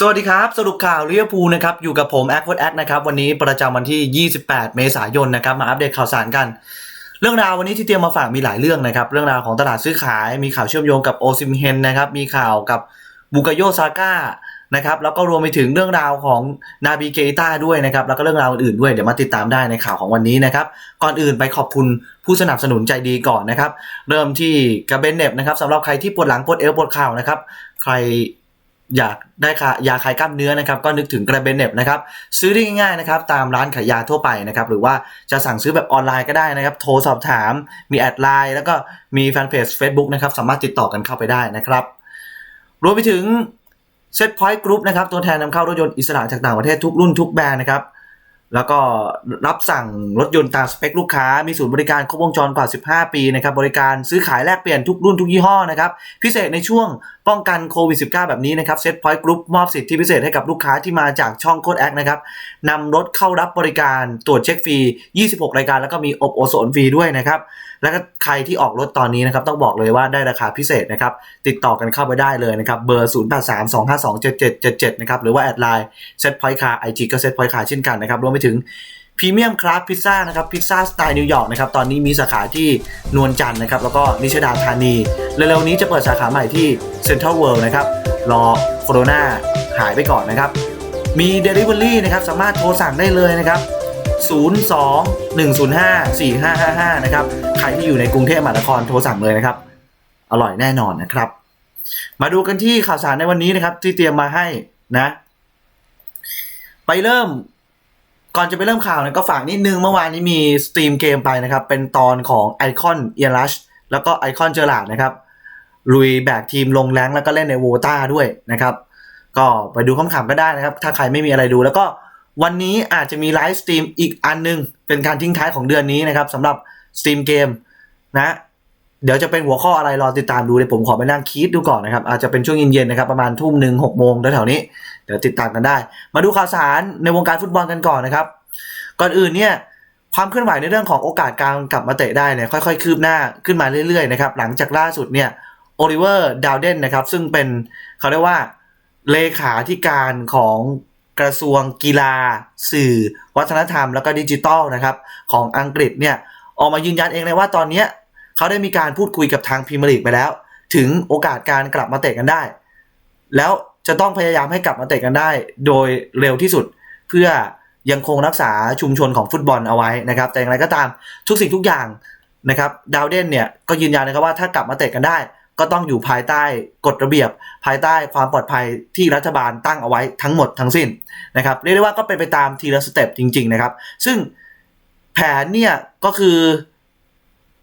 สวัสดีครับ สรุปข่าวเรียพูลนะครับอยู่กับผมแอคโคดแอคนะครับวันนี้ประจำวันที่ 28 เมษายนนะครับมาอัปเดตข่าวสารกัน เรื่องราววันนี้ที่เตรียมมาฝากมีหลายเรื่องนะครับเรื่องราวของตลาดซื้อขายมีข่าวเชื่อมโยงกับโอซิมเฮนนะครับมีข่าวกับบุกโยซาก้านะครับแล้วก็รวมไปถึงเรื่องราวของนาบิเกต้าด้วยนะครับแล้วก็เรื่องราวอื่นๆด้วยเดี๋ยวมาติดตามได้ในข่าวของวันนี้นะครับก่อนอื่นไปขอบคุณผู้สนับสนุนใจดีก่อนนะครับเริ่มที่กระเบนเน็บนะครับสำหรับใครที่ปวดหลังปวดเอวปวดเข่านะครับใคร อยากได้ค่ะยาคลายกล้ามเนื้อนะครับก็นึกถึงกระเบนเน็บนะครับซื้อได้ง่ายๆนะครับตามร้านขายยาทั่วไปนะครับหรือว่าจะสั่งซื้อแบบออนไลน์ก็ได้นะครับ โทรสอบถาม มีแอดไลน์แล้วก็มีแฟนเพจ Facebook นะครับสามารถติดต่อกันเข้าไปได้นะครับรวมไปถึง Set Point Group นะครับตัวแทนนำเข้ารถยนต์อิสระจากต่างประเทศทุกรุ่นทุกแบรนด์นะครับแล้วก็รับสั่งรถยนต์ตามสเปคลูกค้า มีศูนย์บริการครบวงจรกว่า 15 ปีนะครับ บริการซื้อขายแลกเปลี่ยนทุกรุ่นทุกยี่ห้อนะครับ พิเศษในช่วง ป้องกันโควิด -19 แบบนี้นะครับเซ็ตพอยต์กรุ๊ปมอบสิทธิพิเศษให้กับลูกค้าที่มาจากช่องโคดแอคนะครับนำรถเข้ารับบริการตรวจเช็คฟรี 26 รายการ แล้วก็มีอบโอโซนฟรีด้วยนะครับ แล้วก็ใครที่ออกรถตอนนี้นะครับต้องบอกเลยว่าได้ราคาพิเศษนะครับติดต่อกันเข้าไปได้เลยนะครับเบอร์ 0 8 3 2 5 2 7 7 7 7 นะครับหรือว่าแอดไลน์เซ็ตพอยต์คาร์ไอจีก็เซ็ตพอยต์คาร์เช่นกันนะครับรวมไปถึง พรีเมียมคราฟพิซซ่านะครับพิซซ่าสไตล์นิวยอร์กนะครับตอนนี้มีสาขาที่นวลจันทร์นะครับแล้วก็นิชดาธานีเร็วๆนี้จะเปิดสาขาใหม่ที่เซ็นทรัลเวิลด์นะครับรอโคโรนาหายไปก่อนนะครับมี Delivery นะครับสามารถโทรสั่งได้เลยนะครับ 02-105-4555 นะครับ ใครที่อยู่ในกรุงเทพมหานครโทรสั่งเลยนะครับ อร่อยแน่นอนนะครับ มาดูกันที่ข่าวสารในวันนี้นะครับ ที่เตรียมมาให้นะ ไปเริ่ม ก่อนจะไปเริ่มข่าวเนี่ยก็ฝากนิดนึงเมื่อวานนี้มีสตรีมเกมไปนะครับ เป็นตอนของไอคอนเอียรัชแล้วก็ไอคอนเจอร์ลาดนะครับลุยแบกทีมลงแรงแล้วก็เล่นในโวต้าด้วยนะครับ ก็ไปดูคำขำๆก็ได้นะครับ ถ้าใครไม่มีอะไรดู แล้วก็วันนี้อาจจะมีไลฟ์สตรีมอีกอันหนึง เป็นการทิ้งท้ายของเดือนนี้นะครับสำหรับสตรีมเกมนะ เดี๋ยวจะเป็นหัวข้ออะไรรอติดตามดูเลยผมขอไปนั่งคิดดูก่อนนะครับ อาจจะเป็นช่วงเย็นๆนะครับประมาณทุ่มหนึ่งหกโมงแถวๆนี้เดี๋ยวติดตามกันได้ มาดูข่าวสารในวงการฟุตบอลกันก่อนนะครับ ก่อนอื่นเนี่ยความเคลื่อนไหวในเรื่องของโอกาสการกลับมาเตะได้เนี่ยค่อยๆ คืบหน้าขึ้นมาเรื่อยๆนะครับหลังจากล่าสุดเนี่ยโอลิเวอร์ดาวเดนนะครับซึ่งเป็นเขาเรียกว่าเลขาธิการของกระทรวงกีฬา สื่อ วัฒนธรรม แล้วก็ดิจิทัลนะครับของอังกฤษเนี่ยออกมายืนยันเองเลยว่าตอนเนี้ย เขาได้มีการพูดคุยกับทางพรีเมียร์ลีกไปแล้ว ถึงโอกาสการกลับมาเตะกันได้ แล้วจะต้องพยายามให้กลับมาเตะกันได้ โดยเร็วที่สุดเพื่อยังคงรักษาชุมชนของฟุตบอลเอาไว้นะครับ แต่อย่างไรก็ตามทุกสิ่งทุกอย่างนะครับดาวเดนเนี่ยก็ยืนยันนะครับว่าถ้ากลับมาเตะกันได้ ก็ต้องอยู่ภายใต้กฎระเบียบ ภายใต้ความปลอดภัยที่รัฐบาลตั้งเอาไว้ทั้งหมดทั้งสิ้นนะครับเรียกได้ว่าก็เป็นไปตามทีละสเต็ปจริง ๆ นะครับ ซึ่งแผนเนี่ยก็คือ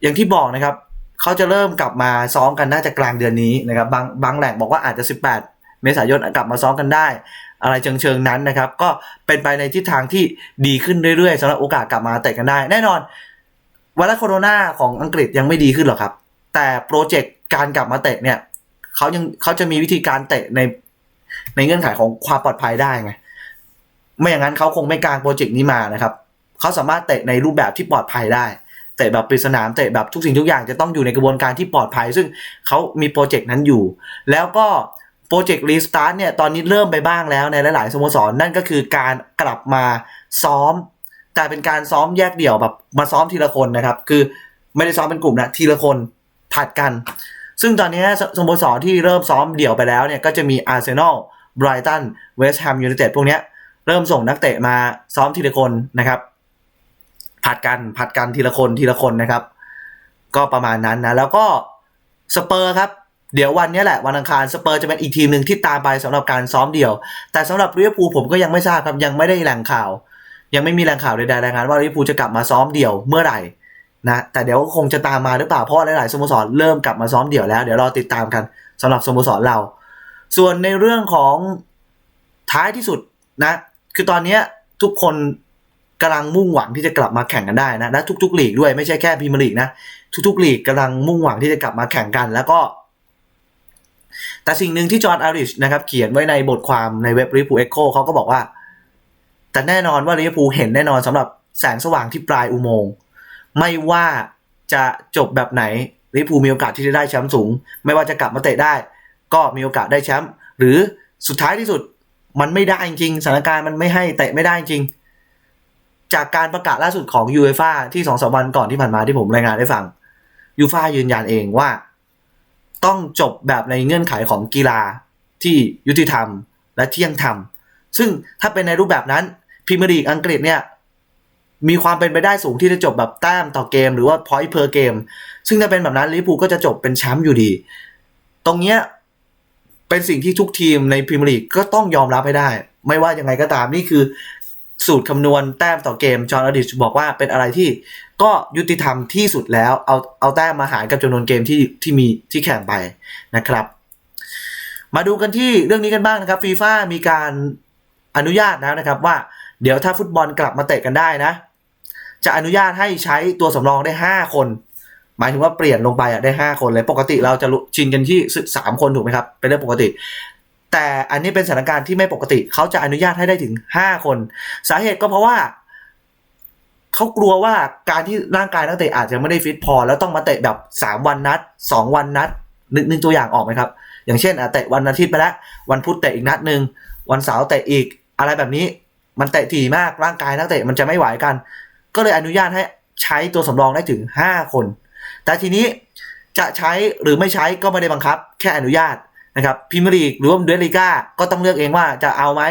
อย่างที่บอกนะครับเขาจะเริ่มกลับมาซ้อมกันน่าจะกลางเดือนนี้นะครับบางบางแหล่งบอกว่าอาจจะ 18 เมษายนกลับมาซ้อมกันได้ อะไรเชิงๆนั้นนะครับ ก็เป็นไปในทิศทางที่ดีขึ้นเรื่อยๆสำหรับโอกาสกลับมาเตะกันได้ แน่นอนไวรัสโคโรนาของอังกฤษยังไม่ดีขึ้นหรอกครับ แต่โปรเจกต์การกลับมาเตะเนี่ยเขายังเขาจะมีวิธีการเตะในในเงื่อนไขของความปลอดภัยได้ไงไม่อย่างนั้นเขาคงไม่กางโปรเจกต์นี้มานะครับเขาสามารถเตะในรูปแบบที่ปลอดภัยได้ เตะแบบปริศนามเตะแบบทุกสิ่งทุกอย่างจะต้องอยู่ในกระบวนการที่ปลอดภัย ซึ่งเขามีโปรเจกต์นั้นอยู่ แล้วก็โปรเจกต์รีสตาร์ทเนี่ยตอนนี้เริ่มไปบ้างแล้วในหลาย ๆ สโมสรนั่นก็คือการกลับมาซ้อม แต่เป็นการซ้อมแยกเดี่ยวแบบมาซ้อมทีละคนนะครับ คือไม่ได้ซ้อมเป็นกลุ่มนะทีละคนผัดกัน ซึ่งตอนนี้สโมสรที่เริ่มซ้อมเดี่ยวไปแล้วเนี่ยก็จะมีอาร์เซนอลไบรตันเวสต์แฮมยูไนเต็ดพวกนี้เริ่มส่งนักเตะมาซ้อมทีละคนนะครับ ผัดกันผัดกันทีละคนทีละคนนะครับ ก็ประมาณนั้นนะ แล้วก็สเปอร์ครับ เดี๋ยววันนี้แหละวันอังคารสเปอร์จะเป็นอีกทีมหนึ่งที่ตามไปสำหรับการซ้อมเดี่ยว แต่สำหรับลิเวอร์พูลผมก็ยังไม่ทราบครับยังไม่ได้แหล่งข่าว ยังไม่มีแหล่งข่าวใดๆรายงานว่าลิเวอร์พูลจะกลับมาซ้อมเดี่ยวเมื่อไหร่นะแต่เดี๋ยวคงจะตามมาหรือเปล่าเพราะหลายๆสโมสรเริ่มกลับมาซ้อมเดี่ยวแล้วเดี๋ยวรอติดตามกันสำหรับสโมสรเรา ส่วนในเรื่องของท้ายที่สุดนะ คือตอนนี้ทุกคน กำลังมุ่งหวังที่จะกลับมาแข่งกันได้นะและทุกๆลีกด้วยไม่ใช่แค่พรีเมียร์ลีกนะทุกๆลีกกำลังมุ่งหวังที่จะกลับมาแข่งกัน แล้วก็ แต่สิ่งหนึ่งที่จอห์นอาริชนะครับเขียนไว้ในบทความในเว็บริพูเอ็กโคเขาก็บอกว่า แต่แน่นอนว่าลิพูเห็นแน่นอนสำหรับแสงสว่างที่ปลายอุโมงค์ไม่ว่าจะจบแบบไหนลิเวอร์พูมีโอกาสที่จะได้แชมป์สูง ไม่ว่าจะกลับมาเตะได้ ก็มีโอกาสได้แชมป์หรือสุดท้ายที่สุด มันไม่ได้จริงสถานการณ์มันไม่ให้เตะไม่ได้จริง จากการประกาศล่าสุดของยูเอฟ่าที่สองสามวันก่อนที่ผ่านมาที่ผมรายงานให้ฟังยูฟ่ายืนยันเองว่า ต้องจบแบบในเงื่อนไขของกีฬาที่ยุติธรรมและเที่ยงธรรม ซึ่งถ้าเป็นในรูปแบบนั้นพรีเมียร์ลีกอังกฤษเนี่ยมีความเป็นไปได้สูงที่จะจบแบบแต้มต่อเกม หรือว่า point per game ซึ่งถ้าเป็นแบบนั้นลิเวอร์พูลก็จะจบเป็นแชมป์อยู่ดี ตรงเนี้ยเป็นสิ่งที่ทุกทีมในพรีเมียร์ลีกก็ต้องยอมรับให้ได้ ไม่ว่ายังไงก็ตามนี่คือ สูตรคำนวณแต้มต่อเกมจอห์นอดิชบอกว่าเป็นอะไรที่ก็ยุติธรรมที่สุดแล้ว เอาเอาแต้มมาหารกับจำนวนเกมที่ที่มีที่แข่งไปนะครับ มาดูกันที่เรื่องนี้กันบ้างนะครับฟีฟ่ามีการอนุญาตแล้วนะครับว่าเดี๋ยวถ้าฟุตบอลกลับมาเตะกันได้นะ จะอนุญาตให้ใช้ตัวสำรองได้ 5 คน หมายถึงว่าเปลี่ยนลงไปอะได้ 5 คนเลย ปกติเราจะชินกันที่3คนถูกไหมครับ เป็นเรื่องปกติ แต่อันนี้เป็นสถานการณ์ที่ไม่ปกติ เขาจะอนุญาตให้ได้ถึง5คน สาเหตุก็เพราะว่าเขากลัวว่าการที่ร่างกายนักเตะอาจจะไม่ได้ฟิตพอ แล้วต้องมาเตะแบบ3วันนัด2วันนัดนึกนึกตัวอย่างออกไหมครับ อย่างเช่นเตะวันอาทิตย์ไปแล้ว วันพุธเตะอีกนัดหนึ่งวันเสาร์เตะอีกอะไรแบบนี้มันเตะถี่มากร่างกายนักเตะมันจะไม่ไหวกัน ก็เลยอนุญาตให้ใช้ตัวสำรองได้ถึง 5 คน แต่ทีนี้จะใช้หรือไม่ใช้ก็ไม่ได้บังคับ แค่อนุญาต นะครับพิมรีกหรือว่าเดลิก้าก็ต้องเลือกเองว่าจะเอาไหม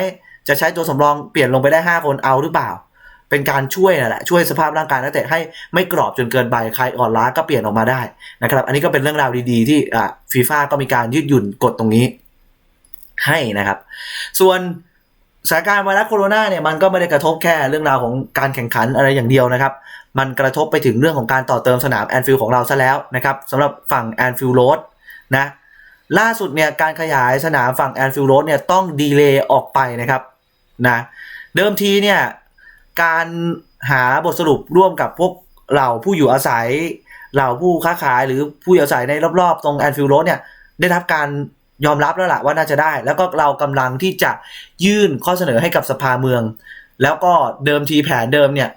จะใช้ตัวสำรองเปลี่ยนลงไปได้ 5 คนเอาหรือเปล่า เป็นการช่วยนั่นแหละช่วยสภาพร่างกายนักเตะให้ไม่กรอบจนเกินไปใครอ่อนล้าก็เปลี่ยนออกมาได้นะครับ อันนี้ก็เป็นเรื่องราวดีๆ ที่ฟีฟ่าก็มีการยืดหยุ่นกฎตรงนี้ให้นะครับ ส่วนสถานการณ์ไวรัสโคโรนาเนี่ยมันก็ไม่ได้กระทบแค่เรื่องราวของการแข่งขันอะไรอย่างเดียวนะครับ มันกระทบไปถึงเรื่องของการต่อเติมสนามแอนฟิลด์ของเราซะแล้วนะครับสำหรับฝั่งแอนฟิลด์โรดนะ ล่าสุดเนี่ยการขยายสนามฝั่งแอนฟิลโรดเนี่ยต้องดีเลย์ออกไปนะครับนะเดิมทีเนี่ยการหาบทสรุปร่วมกับพวกเหล่าผู้อยู่อาศัย เหล่าผู้ค้าขายหรือผู้อยู่อาศัยในรอบๆ ตรงแอนฟิลโรดเนี่ยได้รับการยอมรับแล้วล่ะว่าน่าจะได้ แล้วก็เรากำลังที่จะยื่นข้อเสนอให้กับสภาเมือง แล้วก็เดิมทีแผนเดิมเนี่ย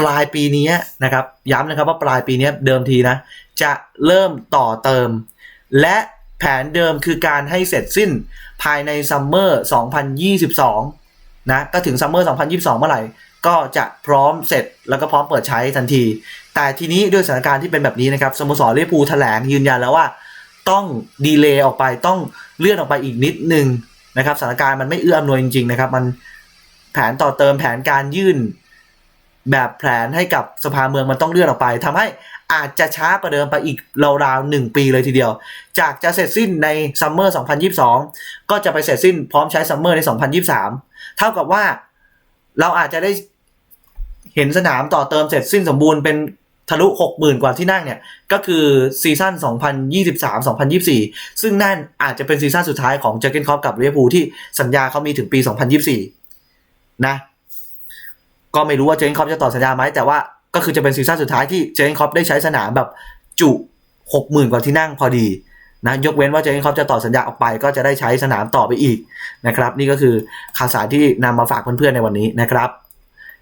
ปลายปีนี้นะครับ ย้ำนะครับว่าปลายปีนี้เดิมทีนะจะเริ่มต่อเติม และ แผนเดิมคือการให้เสร็จสิ้นภายในซัมเมอร์ 2022 นะ ก็ถึงซัมเมอร์ 2022 เมื่อไหร่ ก็จะพร้อมเสร็จแล้วก็พร้อมเปิดใช้ทันที แต่ทีนี้ด้วยสถานการณ์ที่เป็นแบบนี้นะครับสโมสรลิเวอร์พูแถลงยืนยันแล้วว่า ต้องดีเลย์ออกไปต้องเลื่อนออกไปอีกนิดนึงนะครับสถานการณ์มันไม่เอื้ออำนวยจริงๆนะครับมันแผนต่อเติมแผนการยื่น แบบแผนให้กับสภาเมืองมันต้องเลื่อนออกไปทำให้ อาจจะช้ากว่าเดิมไปอีกราวๆหนึ่งปีเลยทีเดียว จากจะเสร็จสิ้นในซัมเมอร์2022 ก็จะไปเสร็จสิ้นพร้อมใช้ซัมเมอร์ใน 2023 เท่ากับว่าเราอาจจะได้เห็นสนามต่อเติมเสร็จสิ้นสมบูรณ์เป็นทะลุ 60,000 กว่าที่นั่งเนี่ย ก็คือซีซั่น 2023-2024 ซึ่งนั่นอาจจะเป็นซีซั่นสุดท้ายของเจอร์เกนคอปกับเวอร์พูที่สัญญาเขามีถึงปี 2024 นะ ก็ไม่รู้ว่าเจอร์เกนคอปจะต่อสัญญาไหมแต่ว่า ก็คือจะเป็นซีซั่นสุดท้ายที่เจนคอปได้ใช้สนามแบบจุ60,000กว่าที่นั่งพอดีนะยกเว้นว่าเจอร์เกนคอปจะต่อสัญญาออกไป ก็จะได้ใช้สนามต่อไปอีกนะครับ นี่ก็คือข่าวสารที่นำมาฝากเพื่อนๆในวันนี้นะครับ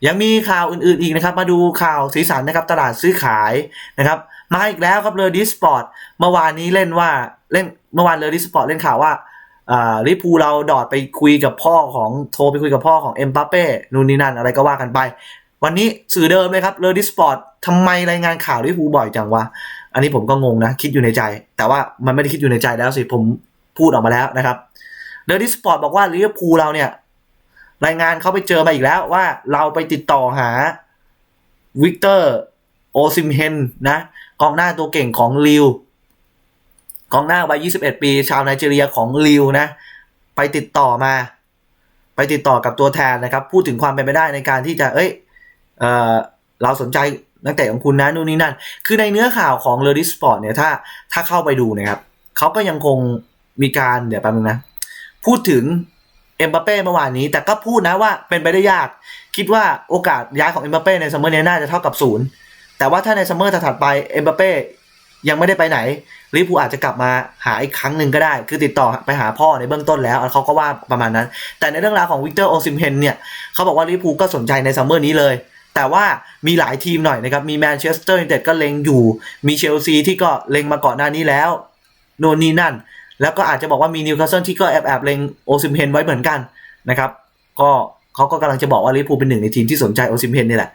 ยังมีข่าวอื่นๆอีกนะครับ มาดูข่าวสีสันนะครับตลาดซื้อขายนะครับมาอีกแล้วครับเลอดิสปอร์ตเมื่อวานนี้เล่นว่าเล่นเมื่อวานเลอดิสปอร์ตเล่นข่าวว่าอ่าลิปูเราดอดไปคุยกับพ่อของโทรไปคุยกับพ่อของเอ็มบัปเป้นู่นนี่นั่นอะไรก็ว่ากันไป วันนี้สื่อเดิมเลยครับเลอดิสปอร์ตทำไมรายงานข่าวลิปูบ่อยจังวะ อันนี้ผมก็งงนะ คิดอยู่ในใจ แต่ว่ามันไม่ได้คิดอยู่ในใจแล้วสิผมพูดออกมาแล้วนะครับเลอดิสปอร์ตบอกว่าลิเวอร์พูลเราเนี่ย รายงานเขาไปเจอมาอีกแล้วว่าเราไปติดต่อหาวิกเตอร์โอซิมเฮนนะกองหน้าตัวเก่งของลิวกองหน้าวัย 21 ปี ชาวไนจีเรียของลิวนะ ไปติดต่อมา ไปติดต่อกับตัวแทนนะครับ พูดถึงความเป็นไปได้ในการที่จะ เอ้ย เออเราสนใจนักเตะของคุณนะนู่นนี่นั่น คือในเนื้อข่าวของเลอดิสปอร์ตเนี่ยถ้าถ้าเข้าไปดูนะครับเขาก็ยังคงมีการเดี๋ยวแป๊บนึงนะ พูดถึงเอ็มบัปเป้เมื่อวานนี้ แต่ก็พูดนะว่าเป็นไปได้ยาก คิดว่าโอกาสย้ายของเอ็มบัปเป้ในซัมเมอร์นี้น่าจะเท่ากับศูนย์แต่ว่าถ้าในซัมเมอร์ถัดไปเอ็มบัปเป้ยังไม่ได้ไปไหนลิเวอร์พูอาจจะกลับมาหาอีกครั้งหนึ่งก็ได้ คือติดต่อไปหาพ่อในเบื้องต้นแล้วเขาก็ว่าประมาณนั้น แต่ในเรื่องราวของวิกเตอร์โอซิมเฮนเนี่ยเขาบอกว่าลิเวอร์พูก็สนใจในซัมเมอร์นี้เลย แต่ว่ามีหลายทีมหน่อยนะครับ มีแมนเชสเตอร์ยูไนเต็ดก็เล็งอยู่ มีเชลซีที่ก็เล็งมาก่อนหน้านี้แล้ว โน่นนี่นั่น แล้วก็อาจจะบอกว่ามีนิวคาสเซิลที่ก็แอบแอบเล็งโอซิมเฮนไว้เหมือนกันนะครับ ก็เขาก็กำลังจะบอกว่าลิเวอร์พูลเป็นหนึ่งในทีมที่สนใจโอซิมเฮนนี่แหละ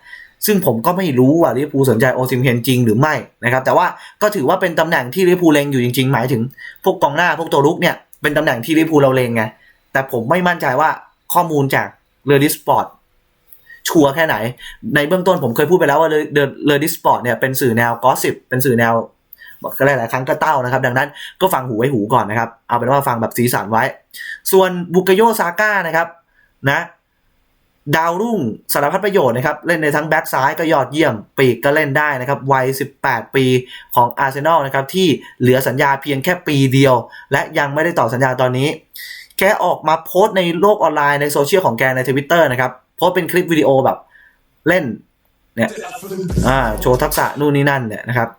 ซึ่งผมก็ไม่รู้ว่าลิเวอร์พูลสนใจโอซิมเฮนจริงหรือไม่นะครับ แต่ว่าก็ถือว่าเป็นตำแหน่งที่ลิเวอร์พูลเล็งอยู่จริงๆ หมายถึง พวกกองหน้าพวกตัวรุกเนี่ยเป็นตำแหน่งที่ลิเวอร์พูลเราเล็งไงแต่ผมไม่มั่นใจว่าข้อมูลจากเรดิสปอร์ต ชัวร์แค่ไหน ในเบื้องต้นผมเคยพูดไปแล้วว่าเรดิสปอร์ตเนี่ยเป็นสื่อแนวกอสิบเป็นสื่อแนวก็หลายๆครั้งก็เต้านะครับ ดังนั้นก็ฟังหูไว้หูก่อนนะครับ เอาเป็นว่าฟังแบบสีสันไว้ ส่วนบุกโยซาก้านะครับนะดาวรุ่งสารพัดประโยชน์นะครับ เล่นในทั้งแบ็กซ้ายก็ยอดเยี่ยม ปีกก็เล่นได้นะครับ วัย 18 ปีของอาร์เซนอลนะครับ ที่เหลือสัญญาเพียงแค่ปีเดียว และยังไม่ได้ต่อสัญญาตอนนี้ แกออกมาโพสต์ในโลกออนไลน์ในโซเชียลของแกในทวิตเตอร์นะครับ โพสต์เป็นคลิปวิดีโอแบบเล่นเนี่ยอ่าโชว์ทักษะนู่นนี่นั่นเนี่ยนะครับ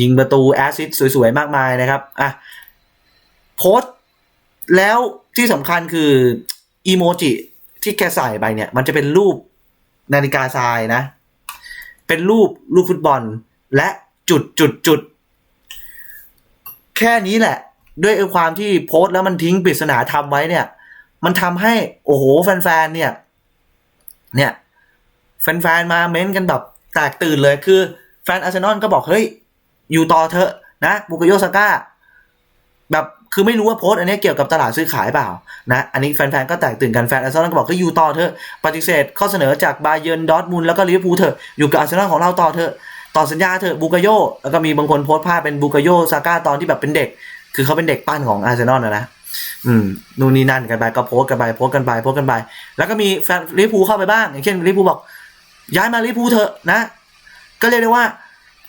ยิงประตูแอซิดสวยๆ มากมายนะครับอะโพสต์แล้วที่สำคัญคืออีโมจิที่แกใส่ไปเนี่ย มันจะเป็นรูปนาฬิกาทรายนะ เป็นรูปรูปฟุตบอล และจุดจุดจุดแค่นี้แหละ ด้วยความที่โพสต์แล้วมันทิ้งปริศนาทำไว้เนี่ย มันทำให้ โอ้โห แฟนๆเนี่ย เนี่ยแฟนๆมาเม้นกันแบบแตกตื่นเลยคือแฟนอาร์เซนอลก็บอกเฮ้ย อยู่ต่อเถอะนะบุกโยซาก้าแบบคือไม่รู้ว่าโพสต์อันนี้เกี่ยวกับตลาดซื้อขายเปล่านะอันนี้แฟนๆก็แตกตื่นกันแฟนอาร์เซนอลก็บอกก็อยู่ต่อเถอะปฏิเสธข้อเสนอจากบาเยิร์นดอร์ทมุนแล้วก็ลิเวอร์พูลเถอะอยู่กับอาร์เซนอลของเราต่อเถอะต่อสัญญาเถอะบุกโยแล้วก็มีบางคนโพสต์ภาพเป็นบุกโยซาก้าตอนที่แบบเป็นเด็ก คือเขาเป็นเด็กปั้นของอาร์เซนอลนะนะ อืมนู่นนี่นั่นกันไปก็โพสกันไปโพสกันไปโพสกันไป แล้วก็มีแฟนลิเวอร์พูลเข้าไปบ้าง อย่างเช่นลิเวอร์พูลบอก ย้ายมาลิเวอร์พูลเถอะนะ ก็เรียกได้ว่า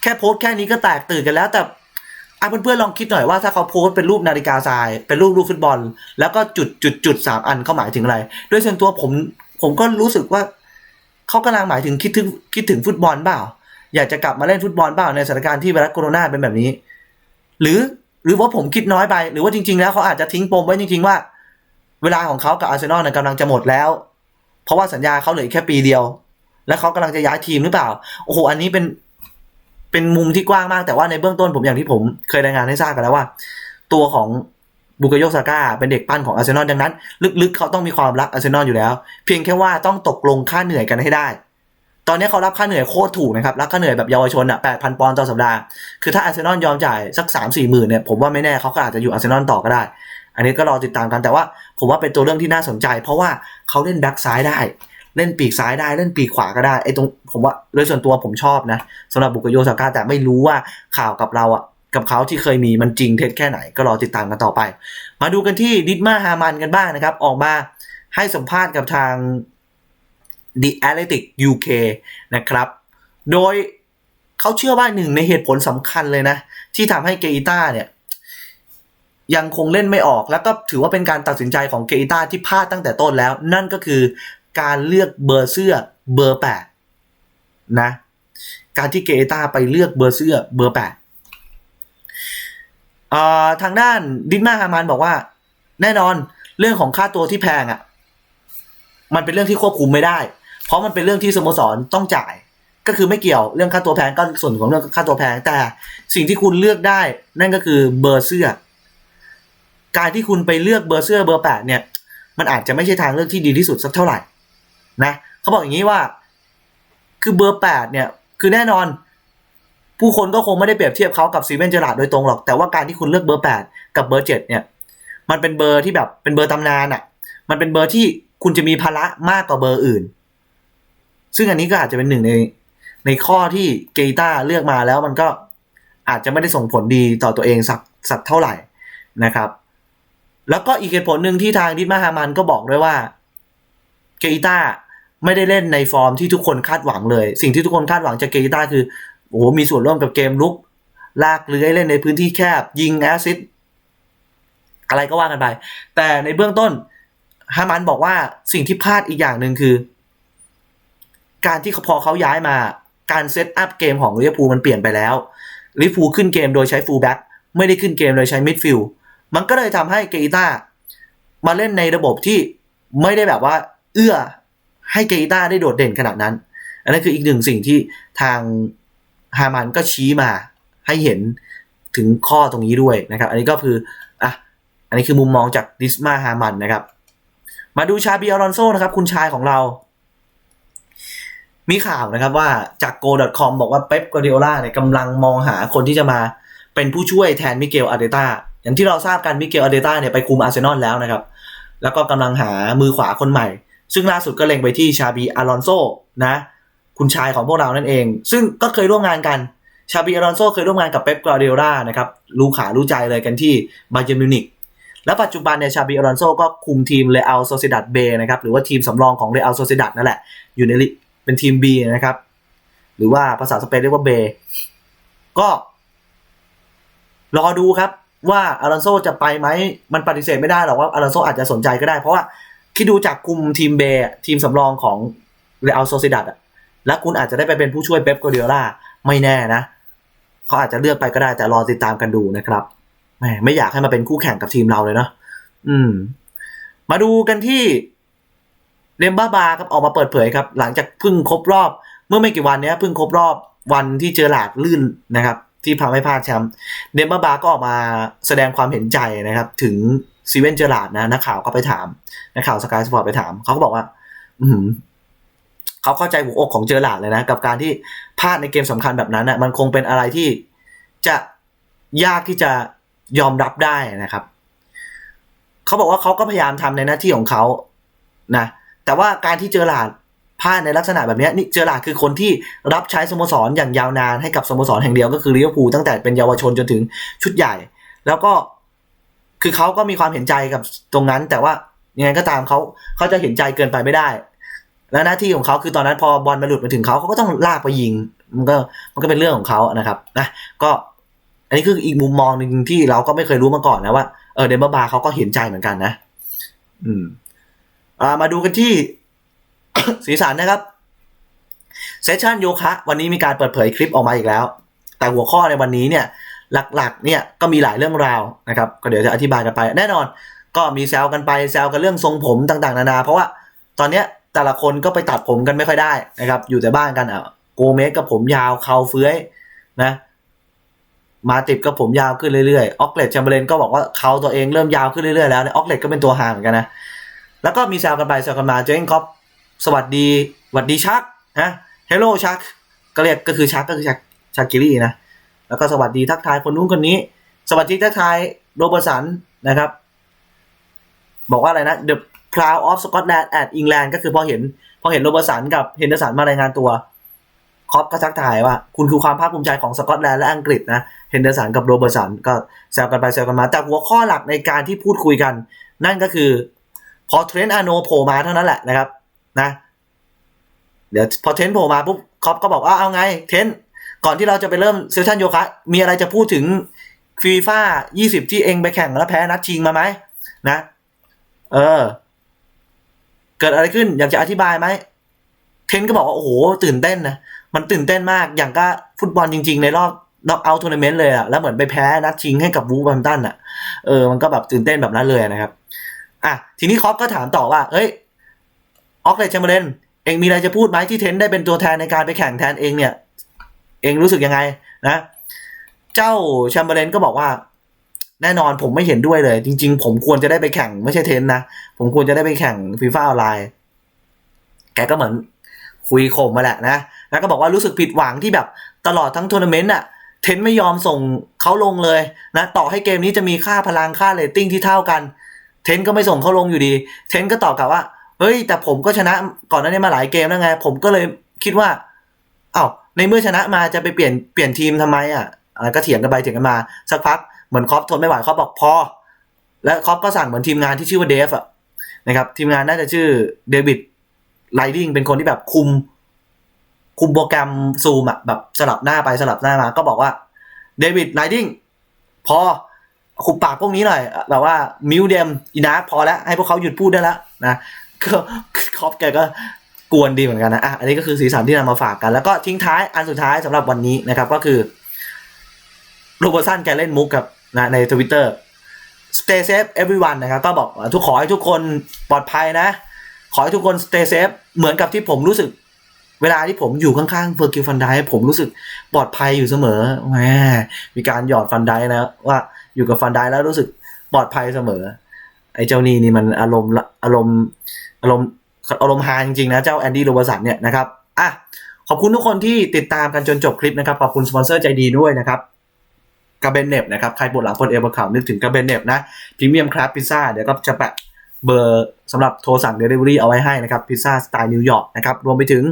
แค่โพสแค่นี้ก็แตกตื่นกันแล้ว แต่อะเพื่อนๆลองคิดหน่อยว่าถ้าเขาโพสเป็นรูปนาฬิกาทราย เป็นรูปรูปฟุตบอล แล้วก็จุดจุดจุดสามอันเขาหมายถึงอะไรโดยส่วนตัวผมผมก็รู้สึกว่าเขากำลังหมายถึงคิดถึงคิดถึงฟุตบอลเปล่า อยากจะกลับมาเล่นฟุตบอลเปล่าในสถานการณ์ที่ไวรัสโคโรนาเป็นแบบนี้ หรือ หรือว่าผมคิดน้อยไป หรือว่าจริง ๆ แล้วเขาอาจจะทิ้งปมไว้จริง ๆ ว่า เวลาของเขากับอาร์เซนอลเนี่ยกำลังจะหมดแล้ว เพราะว่าสัญญาเขาเหลืออกแค่ปีเดียว แล้วเขากำลังจะย้ายทีมหรือเปล่า โอ้โห อันนี้เป็นเป็นมุมที่กว้างมาก แต่ว่าในเบื้องต้นผมอย่างที่ผมเคยรายงานให้ทราบกันแล้วว่า ตัวของบุกโยซาก้าเป็นเด็กปั้นของอาร์เซนอลดังนั้น ลึกๆ เขาต้องมีความรักอาร์เซนอลอยู่แล้ว เพียงแค่ว่าต้องตกลงค่าเหนื่อยกันให้ได้ ตอนนี้เขารับค่าเหนื่อยโคตรถูกนะครับรับค่าเหนื่อยแบบเยาวชนอะแปดพันปอนด์ต่อสัปดาห์คือถ้าอาร์เซนอลยอมจ่ายสักสามสี่หมื่นเนี่ยผมว่าไม่แน่เขาก็อาจจะอยู่อาร์เซนอลต่อก็ได้ อันนี้ก็รอติดตามกันแต่ว่าผมว่าเป็นตัวเรื่องที่น่าสนใจ เพราะว่าเขาเล่นแบ็กซ้ายได้ เล่นปีกซ้ายได้เล่นปีกขวาก็ได้ไอ้ตรงผมว่าโดยส่วนตัวผมชอบนะสำหรับบุกโยซาก้าแต่ไม่รู้ว่าข่าวกับเราอะกับเขาที่เคยมีมันจริงเท็จแค่ไหนก็รอติดตามกันต่อไป มาดูกันที่ดิดมาฮามันกันบ้างนะครับ ออกมาให้สัมภาษณ์กับทาง The Athletic UK นะครับ โดยเขาเชื่อว่าหนึ่งในเหตุผลสำคัญเลยนะ ที่ทำให้เกอิต้าเนี่ย ยังคงเล่นไม่ออก แล้วก็ถือว่าเป็นการตัดสินใจของเกอิต้าที่พลาดตั้งแต่ต้นแล้ว นั่นก็คือการเลือกเบอร์เสื้อเบอร์แปดนะ การที่เกอิต้าไปเลือกเบอร์เสื้อเบอร์แปดทางด้านดินมาฮามานบอกว่า แน่นอนเรื่องของค่าตัวที่แพงอะ่ะ มันเป็นเรื่องที่ควบคุมไม่ได้ เพราะมันเป็นเรื่องที่สโมสรต้องจ่าย ก็คือไม่เกี่ยวเรื่องค่าตัวแพงก็ส่วนของเรื่องค่าตัวแพงแต่สิ่งที่คุณเลือกได้ นั่นก็คือเบอร์เสื้อ การที่คุณไปเลือกเบอร์เสื้อเบอร์แปดเนี่ย มันอาจจะไม่ใช่ทางเลือกที่ดีที่สุดสักเท่าไหร่นะเขาบอกอย่างนี้ว่า คือเบอร์แปดเนี่ย คือแน่นอน ผู้คนก็คงไม่ได้เปรียบเทียบเขากับซีเวนเจอราร์ดโดยตรงหรอกแต่ว่าการที่คุณเลือกเบอร์แปดกับเบอร์เจ็ดเนี่ย มันเป็นเบอร์ที่แบบเป็นเบอร์ตำนานอะ่ะ มันเป็นเบอร์ที่คุณจะมีภาระมากกว่าเบอร์อื่น ซึ่งอันนี้ก็อาจจะเป็นหนึ่งในในข้อที่เกต้าเลือกมาแล้วมันก็อาจจะไม่ได้ส่งผลดีต่อตัวเองสักสักเท่าไหร่นะครับ แล้วก็อีกเหตุผลหนึ่งที่ทางดิสมาฮามันก็บอกด้วยว่าเกต้าไม่ได้เล่นในฟอร์มที่ทุกคนคาดหวังเลย สิ่งที่ทุกคนคาดหวังจากเกต้าคือโอ้โหมีส่วนร่วมกับเกมลุก ลากเลื้อยเล่นในพื้นที่แคบ ยิงแอซิดอะไรก็ว่ากันไป แต่ในเบื้องต้นฮามันบอกว่าสิ่งที่พลาดอีกอย่างหนึ่งคือ การที่พอเขาย้ายมา การเซตอัพเกมของลิเวอร์พูลมันเปลี่ยนไปแล้วลิเวอร์พูลขึ้นเกมโดยใช้ฟูลแบ็กไม่ได้ขึ้นเกมโดยใช้มิดฟิลด์มันก็เลยทำให้เกอิต้ามาเล่นในระบบที่ไม่ได้แบบว่า เอื้อให้เกอิต้าได้โดดเด่นขนาดนั้น อันนั้นคืออีกหนึ่งสิ่งที่ทางฮามันก็ชี้มาให้เห็นถึงข้อตรงนี้ด้วยนะครับ อันนี้ก็คืออะอันนี้คือมุมมองจากดิสมาฮามันนะครับ มาดูชาบีอารอนโซนะครับ คุณชายของเรา มีข่าวนะครับว่าจาก go.com บอกว่าเป๊ปกวาร์ดิโอลาเนี่ยกำลังมองหาคนที่จะมาเป็นผู้ช่วยแทนมิเกลอาร์เตต้าอย่างที่เราทราบกันมิเกลอาร์เตต้าเนี่ยไปคุมอาร์เซนอลแล้วนะครับ แล้วก็กำลังหามือขวาคนใหม่ ซึ่งล่าสุดก็เล็งไปที่ชาบีอารอนโซนะ คุณชายของพวกเรานั่นเอง ซึ่งก็เคยร่วมงานกันชาบีอารอนโซเคยร่วมงานกับเป๊ปกวาร์ดิโอลานะครับรู้ขารู้ใจเลยกันที่บาเยร์นมิวนิกแล้วปัจจุบันเนี่ยชาบีอารอนโซก็คุมทีมเรอัลโซซิดัดเบนะครับหรือว่าทีมสำรองของเรอัลโซซิดัดนั่นแหละอยู่ใน เป็นทีม B นะครับ หรือว่าภาษาสเปนเรียกว่าเบก็รอดูครับ ว่าอารอนโซจะไปไหม มันปฏิเสธไม่ได้หรอกว่าอารอนโซอาจจะสนใจก็ได้ เพราะว่าคิดดูจากคุมทีมเบทีมสำรองของเรอัลโซซิดัดอะแล้วคุณอาจจะได้ไปเป็นผู้ช่วยเป๊ปกัวเดียล่าไม่แน่นะเขาอาจจะเลือกไปก็ได้แต่รอติดตามกันดูนะครับแหมไม่อยากให้มาเป็นคู่แข่งกับทีมเราเลยเนาะอืม มาดูกันที่ เดมบ้าบาครับออกมาเปิดเผยครับ หลังจากเพิ่งครบรอบ เมื่อไม่กี่วันนี้เพิ่งครบรอบวันที่เจอหลาดลื่นนะครับที่ทำให้พลาดแชมป์เดมบ้าบาก็ออกมาแสดงความเห็นใจนะครับ ถึงซีเวนเจอหลาดนะนักข่าวก็ไปถามนักข่าวสกายสปอร์ตไปถาม เขาก็บอกว่า อืเขาเข้าใจหัวอกของเจอหลาดเลยนะ กับการที่พลาดในเกมสำคัญแบบนั้นนะมันคงเป็นอะไรที่จะยากที่จะยอมรับได้นะครับ เขาบอกว่าเขาก็พยายามทำในหน้าที่ของเขานะ แต่ว่าการที่เจอหลาดพลาดในลักษณะแบบนี้นี่เจอหลาดคือคนที่รับใช้สโมสรอย่างยาวนานให้กับสโมสรแห่งเดียวก็คือลิเวอร์พูลตั้งแต่เป็นเยาวชนจนถึงชุดใหญ่ แล้วก็คือเขาก็มีความเห็นใจกับตรงนั้น แต่ว่ายังไงก็ตามเขาเขาจะเห็นใจเกินไปไม่ได้ และหน้าที่ของเขาคือตอนนั้นพอบอลมาหลุดมาถึงเขาเขาก็ต้องลากไปยิง มันก็มันก็เป็นเรื่องของเขานะครับนะก็อันนี้คืออีกมุมมองหนึ่งที่เราก็ไม่เคยรู้มาก่อนนะว่าเออเดมเบอร์บาเขาก็เห็นใจเหมือนกันนะ อืม อ่ามาดูกันที่สีสันนะครับเซสชันโยคะ วันนี้มีการเปิดเผยคลิปออกมาอีกแล้ว แต่หัวข้อในวันนี้เนี่ยหลักๆเนี่ยก็มีหลายเรื่องราวนะครับ ก็เดี๋ยวจะอธิบายกันไป แน่นอนก็มีแซวกันไปแซวกันเรื่องทรงผมต่างๆ นานา เพราะว่าตอนเนี้ยแต่ละคนก็ไปตัดผมกันไม่ค่อยได้นะครับ อยู่แต่บ้านกันอะโกเมสกับผมยาวเขาเฟื้อยนะ มาติดก็ผมยาวขึ้นเรื่อยๆออกเลตแชมเบอร์เลนก็บอกว่าเขาตัวเองเริ่มยาวขึ้นเรื่อยๆแล้วออกเลตก็เป็นตัวห่างเหมือนกันนะ แล้วก็มีแซวกันไปแซวกันมาเจนคอปสวัสดีสวัสดีชักนะเฮลโลชักก็เรียกก็คือชักก็คือชักชักกิลี่นะแล้วก็สวัสดีทักทายคนนู้นคนนี้ สวัสดีทักทายโรเบอร์สันนะครับ บอกว่าอะไรนะ The Proud of Scotland at England ก็คือพอเห็นพอเห็นโรเบอร์สันกับเฮนเดอร์สันมารายงานตัวคอปก็ทักทายว่า คุณคือความภาคภูมิใจของสกอตแลนด์และอังกฤษนะเฮนเดอร์สันกับโรเบอร์สันก็แซวกันไปแซวกันมา แต่หัวข้อหลักในการที่พูดคุยกัน นั่นก็คือ พอเทรนต์อาโนโผล่มาเท่านั้นแหละนะครับ นะ เดี๋ยวพอเทรนต์โผล่มาปุ๊บคอปก็บอกว่าเอาไง เทรนต์ก่อนที่เราจะไปเริ่มเซสชันโยคะ มีอะไรจะพูดถึงฟีฟ่า20 ที่เองไปแข่งแล้วแพ้นัดชิงมาไหมนะ เออ เกิดอะไรขึ้นอยากจะอธิบายไหมเทนก็บอกว่าโอ้โหตื่นเต้นนะมันตื่นเต้นมากอย่างก็ฟุตบอลจริง ๆ ในรอบน็อกเอาท์ทัวร์นาเมนต์เลยอะแล้วเหมือนไปแพ้นัดชิงให้กับวูฟแฮมตันอะเออมันก็แบบตื่นเต้นแบบนั้นเลยนะครับ อะทีนี้คอปก็ถามต่อว่าเฮ้ยออกเลตแชมเบอร์เลนเองมีอะไรจะพูดไหมที่เทนได้เป็นตัวแทนในการไปแข่งแทนเองเนี่ย เองรู้สึกยังไงนะ เจ้าแชมเบอร์เลนก็บอกว่า แน่นอนผมไม่เห็นด้วยเลย จริง ๆ ผมควรจะได้ไปแข่งไม่ใช่เทนนะ ผมควรจะได้ไปแข่งฟีฟ่าออนไลน์แกก็เหมือนคุยข่มมาแหละนะ แล้วก็บอกว่ารู้สึกผิดหวังที่แบบตลอดทั้งทัวร์นาเมนต์อะเทนไม่ยอมส่งเขาลงเลยนะ ต่อให้เกมนี้จะมีค่าพลังค่าเรตติ้งที่เท่ากัน เทนก็ไม่ส่งเขาลงอยู่ดี เทนก็ตอบกลับว่า เฮ้ย แต่ผมก็ชนะก่อนหน้านี้มาหลายเกมแล้วไง ผมก็เลยคิดว่าเอ้าในเมื่อชนะมาจะไปเปลี่ยนเปลี่ยนทีมทำไมอะอะก็เถียงกันไปเถียงกันมา สักพักเหมือนคอปทนไม่ไหวคอปบอกพอ และคอปก็สั่งเหมือนทีมงานที่ชื่อว่าเดฟอะนะครับทีมงานน่าจะชื่อเดวิดไลดิงเป็นคนที่แบบคุม คุมโปรแกรมซูมอะแบบสลับหน้าไปสลับหน้ามา ก็บอกว่าเดวิดไลดิงพอ ขุบปากพวกนี้หน่อยแบบว่ามิวเดมอีนาพอแล้ว ให้พวกเขาหยุดพูดได้แล้วนะก็คอปแกก็กวนดีเหมือนกันนะอะอันนี้ก็คือสีสันที่นำมาฝากกัน แล้วก็ทิ้งท้ายอันสุดท้ายสำหรับวันนี้นะครับ ก็คือโรเบอร์สันแกเล่นมุกกับนะในทวิตเตอร์ stay safe everyone นะครับ ก็บอกทุกขอให้ทุกคนปลอดภัยนะ ขอให้ทุกคน stay safe เหมือนกับที่ผมรู้สึก เวลาที่ผมอยู่ข้างๆเฟอร์กิลฟันไดผมรู้สึกปลอดภัยอยู่เสมอแหมมีการหยอดฟันไดนะว่า อยู่กับฟันไดแล้วรู้สึกปลอดภัยเสมอ ไอ้เจ้านี่นี่มันอารมณ์อารมณ์อารมณ์อารมณ์ฮาจริงๆนะเจ้าแอนดี้โรบสันเนี่ยนะครับอะขอบคุณทุกคนที่ติดตามกันจนจบคลิปนะครับขอบคุณสปอนเซอร์ใจดีด้วยนะครับกาเบนเน็บนะครับใครปวดหลังปวดเอวปวดเข่านึกถึงกาเบนเน็บนะพรีเมียมครับพิซซ่าเดี๋ยวก็จะแปะเบอร์สำหรับโทรสั่งเดลิเวอรี่เอาไว้ให้นะครับพิซซ่าสไตล์นิวยอร์กนะครับรวมไปถึง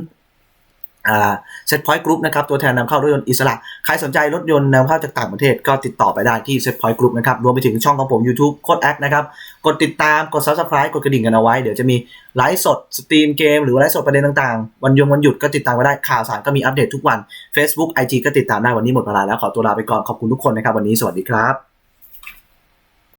เซ็ตพอยต์กรุ๊ปนะครับตัวแทนนำเข้ารถยนต์อิสระ ใครสนใจรถยนต์นำเข้าจากต่างประเทศก็ติดต่อไปได้ที่ Set Point Group นะครับรวมไปถึงช่องของผม YouTube โคดแอคนะครับกดติดตามกด Subscribe กดกระดิ่งกันเอาไว้ เดี๋ยวจะมีไลฟ์สดสตรีมเกมหรือไลฟ์สดประเด็นต่างๆ วันยงวันหยุดก็ติดตามมาได้ข่าวสารก็มีอัปเดตทุกวัน Facebook IG ก็ติดตามได้วันนี้หมดเวลาแล้วขอตัวลาไปก่อนขอบคุณทุกคนนะครับวันนี้สวัสดีครับ